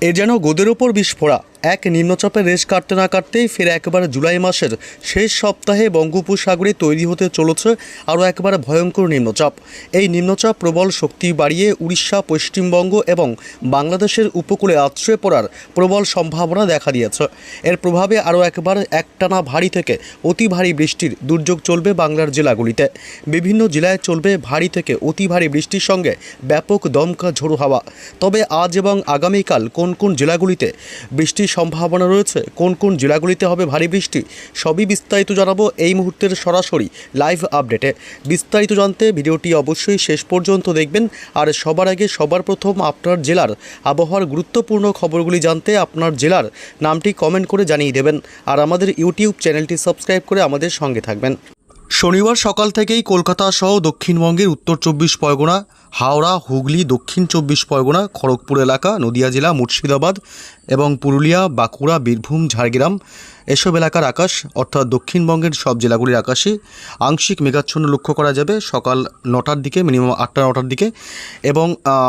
এ যেন গোদের ওপর বিষ বিস্ফোরা। এক নিম্নচাপের রেশ কাটতে না কাটতেই ফের একবারে জুলাই মাসের শেষ সপ্তাহে বঙ্গোপসাগরে তৈরি হতে চলেছে আরও একবারে ভয়ঙ্কর নিম্নচাপ। এই নিম্নচাপ প্রবল শক্তি বাড়িয়ে উড়িষ্যা, পশ্চিমবঙ্গ এবং বাংলাদেশের উপকূলে আশ্রয় পড়ার প্রবল সম্ভাবনা দেখা দিয়েছে। এর প্রভাবে আরও একবার একটানা ভারী থেকে অতি ভারী বৃষ্টির দুর্যোগ চলবে বাংলার জেলাগুলিতে। বিভিন্ন জেলায় চলবে ভারী থেকে অতি ভারী বৃষ্টির সঙ্গে ব্যাপক দমকা ঝোড়ো হাওয়া। তবে আজ এবং আগামীকাল কোন কোন জেলাগুলিতে বৃষ্টির সম্ভাবনা রয়েছে? কোন কোন জেলাগুলিতে হবে ভারী বৃষ্টি? সবই বিস্তারিত জানাব এই মুহূর্তের সরাসরি লাইভ আপডেটে বিস্তারিত জানতে ভিডিওটি অবশ্যই শেষ পর্যন্ত দেখবেন। আর সবার আগে সবার প্রথম আপনার জেলার আবহাওয়ার গুরুত্বপূর্ণ খবরগুলি জানতে আপনার জেলার নামটি কমেন্ট করে জানিয়ে দেবেন। আর আমাদের ইউটিউব চ্যানেলটি সাবস্ক্রাইব করে আমাদের সঙ্গে থাকবেন। শনিবার সকাল থেকেই কলকাতা সহ দক্ষিণবঙ্গের উত্তর চব্বিশ পরগনা হাওড়া, হুগলি, দক্ষিণ চব্বিশ পরগনা, খড়গপুর এলাকা, নদিয়া জেলা, মুর্শিদাবাদ এবং পুরুলিয়া, বাঁকুড়া, বীরভূম, ঝাড়গ্রাম এসব এলাকার আকাশ অর্থাৎ দক্ষিণবঙ্গের সব জেলাগুলির আকাশে আংশিক মেঘাচ্ছন্ন লক্ষ্য করা যাবে সকাল নটার দিকে মিনিমাম আটটা নটার দিকে এবং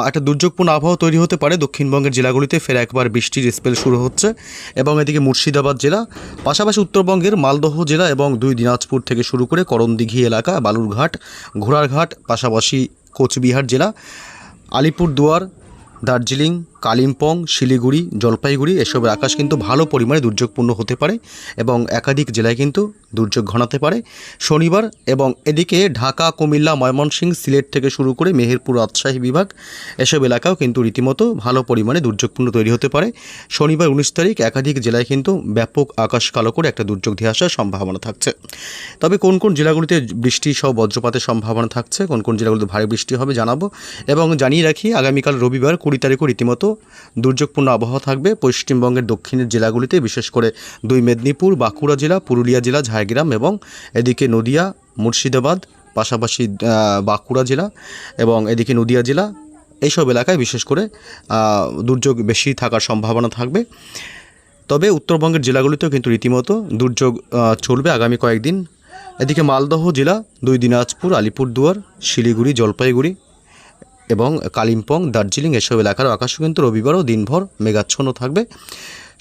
একটা দুর্যোগপূর্ণ আবহাওয়া তৈরি হতে পারে। দক্ষিণবঙ্গের জেলাগুলিতে ফের একবার বৃষ্টির স্পেল শুরু হচ্ছে এবং এদিকে মুর্শিদাবাদ জেলা, পাশাপাশি উত্তরবঙ্গের মালদহ জেলা এবং দুই দিনাজপুর থেকে শুরু করে করণদিঘি এলাকা, বালুরঘাট, ঘোড়ারঘাট, পাশাপাশি কোচবিহার জেলা আলিপুরদুয়ার দার্জিলিং কালিম্পং, শিলিগুড়ি, জলপাইগুড়ি, এসবের আকাশ কিন্তু ভালো পরিমাণে দুর্যোগপূর্ণ হতে পারে এবং একাধিক জেলায় কিন্তু দুর্যোগ ঘনাতে পারে। শনিবার এবং এদিকে ঢাকা, কুমিল্লা, ময়মনসিংহ, সিলেট থেকে শুরু করে মেহেরপুর, রাজশাহী বিভাগ এসব এলাকাও কিন্তু রীতিমতো ভালো পরিমাণে দুর্যোগপূর্ণ তৈরি হতে পারে। শনিবার উনিশ তারিখ একাধিক জেলায় কিন্তু ব্যাপক আকাশ কালো করে একটা দুর্যোগ ধেয়ে আসার সম্ভাবনা থাকছে। তবে কোন কোন জেলাগুলিতে বৃষ্টি সহ বজ্রপাতের সম্ভাবনা থাকছে, কোন কোন জেলাগুলিতে ভারী বৃষ্টি হবে জানাব এবং জানিয়ে রাখি, আগামীকাল রবিবার কুড়ি তারিখও রীতিমতো দুর্যোগপূর্ণ আবহাওয়া থাকবে। পশ্চিমবঙ্গের দক্ষিণের জেলাগুলিতে, বিশেষ করে দুই মেদিনীপুর, বাঁকুড়া জেলা, পুরুলিয়া জেলা, ঝাড়গ্রাম এবং এদিকে নদিয়া, মুর্শিদাবাদ, পাশাপাশি বাঁকুড়া জেলা এবং এদিকে নদিয়া জেলা, এইসব এলাকায় বিশেষ করে দুর্যোগ বেশি থাকার সম্ভাবনা থাকবে। তবে উত্তরবঙ্গের জেলাগুলিতেও কিন্তু রীতিমতো দুর্যোগ চলবে আগামী কয়েকদিন। এদিকে মালদহ জেলা, দুই দিনাজপুর, আলিপুরদুয়ার, শিলিগুড়ি, জলপাইগুড়ি এবং কালিম্পং, দার্জিলিং এসব এলাকার আকাশও কিন্তু রবিবারও দিনভর মেঘাচ্ছন্ন থাকবে।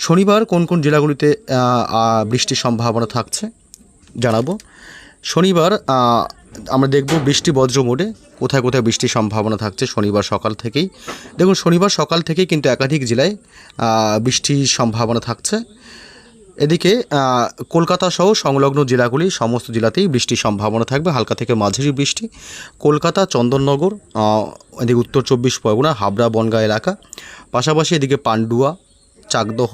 শনিবার কোন কোন জেলাগুলিতে বৃষ্টির সম্ভাবনা থাকছে জানাব। শনিবার আমরা দেখব বৃষ্টি বজ্র মোডে, কোথায় কোথায় বৃষ্টির সম্ভাবনা থাকছে শনিবার সকাল থেকেই। দেখুন, শনিবার সকাল থেকেই কিন্তু একাধিক জেলায় বৃষ্টির সম্ভাবনা থাকছে। এদিকে কলকাতা সহ সংলগ্ন জেলাগুলি সমস্ত জেলাতেই বৃষ্টির সম্ভাবনা থাকবে। হালকা থেকে মাঝারি বৃষ্টি। কলকাতা, চন্দননগর এদিকে উত্তর চব্বিশ পরগনা, হাবড়া, বনগাঁ এলাকা। পাশাপাশি এদিকে পান্ডুয়া, চাকদহ,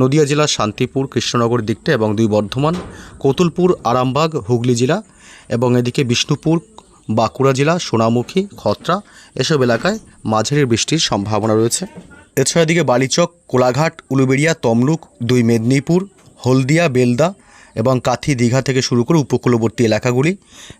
নদিয়া জেলার শান্তিপুর, কৃষ্ণনগর দিকটা এবং দুই বর্ধমান, কতুলপুর, আরামবাগ, হুগলি জেলা এবং এদিকে বিষ্ণুপুর, বাঁকুড়া জেলা, সোনামুখী, খত্রা, এসব এলাকায় মাঝারি বৃষ্টির সম্ভাবনা রয়েছে। এছাড়া দিকে বালিচক কোলাঘাট উলুবেড়িয়া তমলুক দুই মেদিনীপুর হলদিয়া বেলদা এবং কাথি দীঘা থেকে শুরু করে উপকূলবর্তী এলাকাগুলি।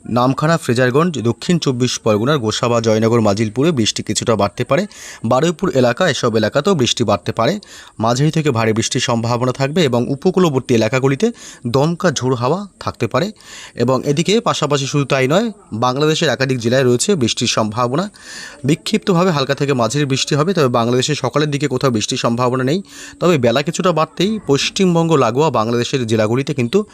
নামখানা, ফ্রেজারগঞ্জ, দক্ষিণ চব্বিশ পরগনার গোসাবা, জয়নগর, মাজিলপুরে বৃষ্টি কিছুটা বাড়তে পারে। বারুইপুর এলাকা এসব এলাকাতেও বৃষ্টি বাড়তে পারে। মাঝারি থেকে ভারী বৃষ্টির সম্ভাবনা থাকবে এবং উপকূলবর্তী এলাকাগুলিতে দমকা ঝোড়ো হাওয়া থাকতে পারে। এবং এদিকে পাশাপাশি শুধু তাই নয়, বাংলাদেশের একাধিক জেলায় রয়েছে বৃষ্টির সম্ভাবনা। বিক্ষিপ্তভাবে হালকা থেকে মাঝারি বৃষ্টি হবে, তবে বাংলাদেশের সকালের দিকে কোথাও বৃষ্টির সম্ভাবনা নেই। তবে বেলা কিছুটা বাড়তেই পশ্চিমবঙ্গ, লাগোয়া বাংলাদেশের জেলাগুলিতে কিন্তু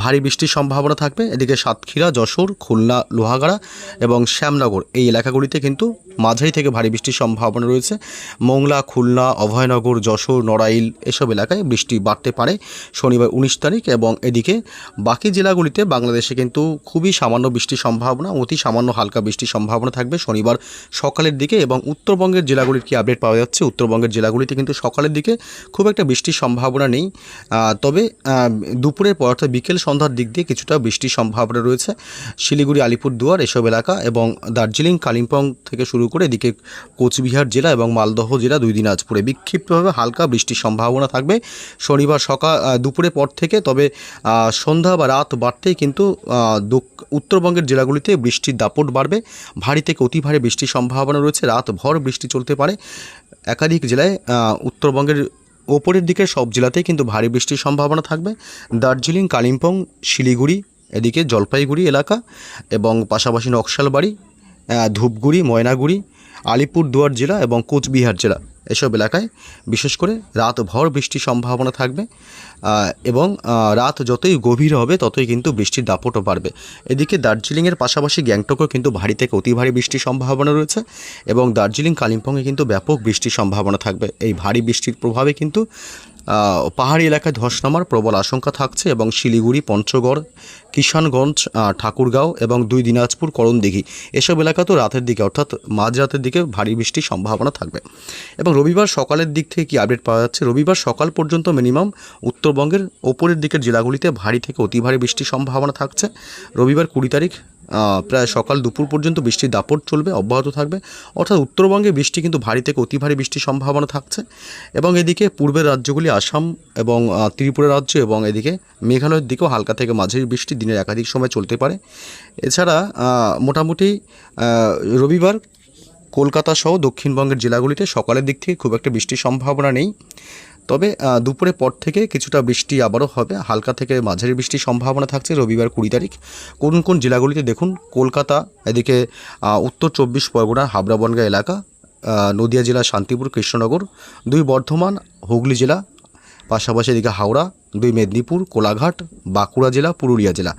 ভারী বৃষ্টির সম্ভাবনা থাকবে। এদিকে সাতক্ষীরা, যশোর, খুলনা, লোহাগাড়া এবং শ্যামনগর এই এলাকাগুলিতে কিন্তু মাঝারি থেকে ভারী বৃষ্টির সম্ভাবনা রয়েছে। মোংলা, খুলনা, অভয়নগর, যশোর, নড়াইল এসব এলাকায় বৃষ্টি বাড়তে পারে শনিবার উনিশ তারিখ এবং এদিকে বাকি জেলাগুলিতে বাংলাদেশে কিন্তু খুবই সামান্য বৃষ্টির সম্ভাবনা, অতি সামান্য হালকা বৃষ্টির সম্ভাবনা থাকবে শনিবার সকালের দিকে এবং উত্তরবঙ্গের জেলাগুলির কি আপডেট পাওয়া যাচ্ছে? উত্তরবঙ্গের জেলাগুলিতে কিন্তু সকালের দিকে খুব একটা বৃষ্টির সম্ভাবনা নেই। তবে দুপুরের পর অর্থাৎ বিকেল সন্ধ্যার দিক দিয়ে কিছুটা বৃষ্টির সম্ভাবনা রয়েছে। শিলিগুড়ি আলিপুরদুয়ার এসব এলাকা এবং দার্জিলিং কালিম্পং থেকে শুরু করে এদিকে কোচবিহার জেলা এবং মালদহ জেলা দুই দিনাজপুরে বিক্ষিপ্তভাবে হালকা বৃষ্টির সম্ভাবনা থাকবে। শনিবার সকাল আহ, দুপুরের পর থেকে তবে সন্ধ্যা বা রাত বাড়তেই কিন্তু উত্তরবঙ্গের জেলাগুলিতে বৃষ্টির দাপট বাড়বে। ভারী থেকে অতি ভারী বৃষ্টির সম্ভাবনা রয়েছে। রাত ভর বৃষ্টি চলতে পারে। একাধিক জেলায় উত্তরবঙ্গের ওপরের দিকে সব জেলাতেই কিন্তু ভারী বৃষ্টির সম্ভাবনা থাকবে। দার্জিলিং, কালিম্পং, শিলিগুড়ি, এদিকে জলপাইগুড়ি এলাকা এবং পাশাপাশি নকশালবাড়ি ধূপগুড়ি, ময়নাগুড়ি, আলিপুরদুয়ার জেলা এবং কোচবিহার জেলা। এসব এলাকায়, বিশেষ করে রাত ভর বৃষ্টির সম্ভাবনা থাকবে এবং রাত যতই গভীর হবে ততই কিন্তু বৃষ্টির দাপটও বাড়বে। এদিকে দার্জিলিংয়ের পাশাপাশি গ্যাংটকেও কিন্তু ভারী থেকে অতি ভারী বৃষ্টির সম্ভাবনা রয়েছে, এবং দার্জিলিং কালিম্পংয়ে কিন্তু ব্যাপক বৃষ্টির সম্ভাবনা থাকবে। এই ভারী বৃষ্টির প্রভাবে কিন্তু পাহাড়ি এলাকায় ধস নামার প্রবল আশঙ্কা থাকছে এবং শিলিগুড়ি, পঞ্চগড়, কিষানগঞ্জ ঠাকুরগাঁও এবং দুই দিনাজপুর, করণদিঘি। এসব এলাকা তো রাতের দিকে, অর্থাৎ মাঝরাতের দিকে ভারী বৃষ্টির সম্ভাবনা থাকবে। এবং রবিবার সকালের দিক থেকে কি আপডেট পাওয়া যাচ্ছে? রবিবার সকাল পর্যন্ত মিনিমাম উত্তরবঙ্গের ওপরের দিকের জেলাগুলিতে ভারী থেকে অতি ভারী বৃষ্টির সম্ভাবনা থাকছে। রবিবার কুড়ি তারিখ প্রায় সকাল দুপুর পর্যন্ত বৃষ্টির দাপট চলবে, অব্যাহত থাকবে। অর্থাৎ উত্তরবঙ্গে বৃষ্টি কিন্তু ভারী থেকে অতি ভারী বৃষ্টির সম্ভাবনা থাকছে। এবং এদিকে পূর্বের রাজ্যগুলি আসাম এবং ত্রিপুরা রাজ্য এবং এদিকে মেঘালয়ের দিকেও হালকা থেকে মাঝারি বৃষ্টি দিনের একাধিক সময় চলতে পারে। এছাড়া মোটামুটি রবিবার কলকাতা সহ দক্ষিণবঙ্গের জেলাগুলিতে সকালের দিক থেকে খুব একটা বৃষ্টির সম্ভাবনা নেই। তবে দুপুরের পর থেকে কিছুটা বৃষ্টি আবারও হবে। হালকা থেকে মাঝারি বৃষ্টির সম্ভাবনা থাকছে রবিবার কুড়ি তারিখ। কোন কোন জেলাগুলিতে দেখুন, কলকাতা, এদিকে উত্তর চব্বিশ পরগনা হাবড়া বনগাঁ এলাকা নদিয়া জেলা, শান্তিপুর, কৃষ্ণনগর, দুই বর্ধমান, হুগলি জেলা, পাশাপাশি এদিকে হাওড়া, দুই মেদিনীপুর, কোলাঘাট, বাঁকুড়া জেলা, পুরুলিয়া জেলা।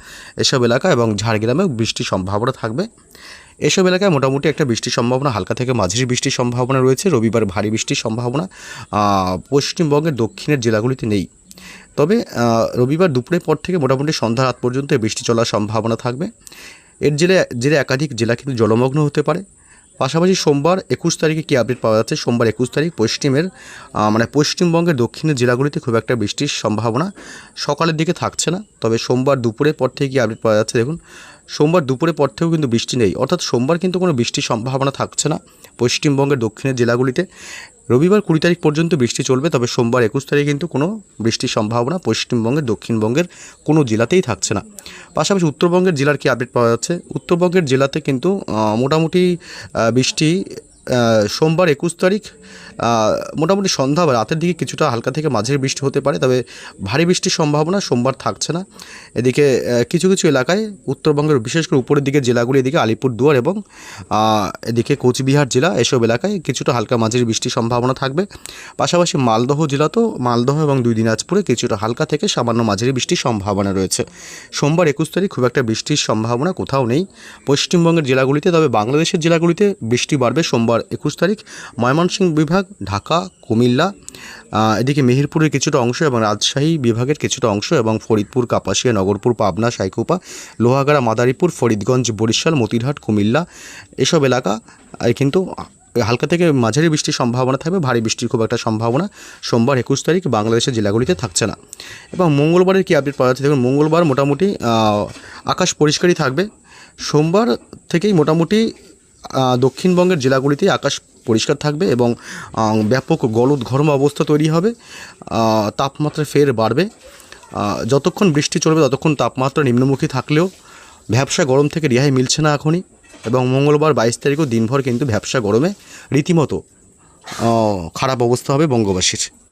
এসব এলাকা এবং ঝাড়গ্রামেও বৃষ্টির সম্ভাবনা থাকবে। এসব এলাকায় মোটামুটি একটা বৃষ্টির সম্ভাবনা, হালকা থেকে মাঝারি বৃষ্টির সম্ভাবনা রয়েছে, রবিবার ভারী বৃষ্টির সম্ভাবনা। পশ্চিমবঙ্গের দক্ষিণের জেলাগুলিতে নেই। তবে রবিবার দুপুরের পর থেকে মোটামুটি সন্ধ্যা রাত পর্যন্ত বৃষ্টি চলার সম্ভাবনা থাকবে। এর জেলে জেলে একাধিক জেলা কিন্তু জলমগ্ন হতে পারে। পাশাপাশি সোমবার একুশ তারিখে কী আপডেট পাওয়া যাচ্ছে? সোমবার একুশ তারিখ পশ্চিমের মানে পশ্চিমবঙ্গের দক্ষিণের জেলাগুলিতে খুব একটা বৃষ্টির সম্ভাবনা সকালের দিকে থাকছে না। তবে সোমবার দুপুরের পর থেকে কী আপডেট পাওয়া যাচ্ছে? দেখুন সোমবার দুপুরে পর থেকেও কিন্তু বৃষ্টি নেই। অর্থাৎ সোমবার কিন্তু কোনো বৃষ্টির সম্ভাবনা থাকছে না। পশ্চিমবঙ্গের দক্ষিণের জেলাগুলিতে রবিবার কুড়ি তারিখ পর্যন্ত বৃষ্টি চলবে, তবে সোমবার একুশ তারিখে কিন্তু কোনো বৃষ্টির সম্ভাবনা পশ্চিমবঙ্গের, দক্ষিণবঙ্গের কোনো জেলাতেই থাকছে না। পাশাপাশি উত্তরবঙ্গের জেলার কি আপডেট পাওয়া যাচ্ছে? উত্তরবঙ্গের জেলাতে কিন্তু মোটামুটি বৃষ্টি সোমবার একুশ তারিখ মোটামুটি সন্ধ্যা বা রাতের দিকে কিছুটা হালকা থেকে মাঝারি বৃষ্টি হতে পারে, তবে ভারী বৃষ্টির সম্ভাবনা সোমবার থাকছে না। এদিকে কিছু কিছু এলাকায় উত্তরবঙ্গের বিশেষ করে উপরের দিকে জেলাগুলি, এদিকে আলিপুরদুয়ার এবং এদিকে কোচবিহার জেলা, এসব এলাকায় কিছুটা হালকা মাঝের বৃষ্টির সম্ভাবনা থাকবে। পাশাপাশি মালদহ জেলা তো, মালদহ এবং দুই দিনাজপুরে কিছুটা হালকা থেকে সামান্য মাঝারি বৃষ্টির সম্ভাবনা রয়েছে। সোমবার একুশ তারিখ খুব একটা বৃষ্টির সম্ভাবনা কোথাও নেই। পশ্চিমবঙ্গের জেলাগুলিতে, তবে বাংলাদেশের জেলাগুলিতে বৃষ্টি বাড়বে সোমবার একুশ তারিখ ময়মনসিংহ বিভাগ, ঢাকা, কুমিল্লা এদিকে মেহেরপুরের কিছুটা অংশ এবং রাজশাহী বিভাগের কিছুটা অংশ এবং ফরিদপুর, কাপাসিয়া, নগরপুর, পাবনা, সাইকুপা, লোহাগাড়া, মাদারীপুর, ফরিদগঞ্জ, বরিশাল, মতিরহাট, কুমিল্লা এসব এলাকা কিন্তু হালকা থেকে মাঝারি বৃষ্টির সম্ভাবনা থাকবে, ভারী বৃষ্টির খুব একটা সম্ভাবনা সোমবার একুশ তারিখ বাংলাদেশের জেলাগুলিতে থাকছে না। এবং মঙ্গলবারের কি আপডেট পাওয়া যাচ্ছে? দেখুন, মঙ্গলবার মোটামুটি আকাশ পরিষ্কারই থাকবে। সোমবার থেকেই মোটামুটি দক্ষিণবঙ্গের জেলাগুলিতে আকাশ পরিষ্কার থাকবে এবং ব্যাপক গলদ ঘর্ম অবস্থা তৈরি হবে। তাপমাত্রা ফের বাড়বে। যতক্ষণ বৃষ্টি চলবে ততক্ষণ তাপমাত্রা নিম্নমুখী থাকলেও ভ্যাবসা গরম থেকে রেহাই মিলছে না এখনই এবং মঙ্গলবার বাইশ তারিখও দিনভর কিন্তু ভ্যাবসা গরমে রীতিমতো খারাপ অবস্থা হবে বঙ্গবাসীর।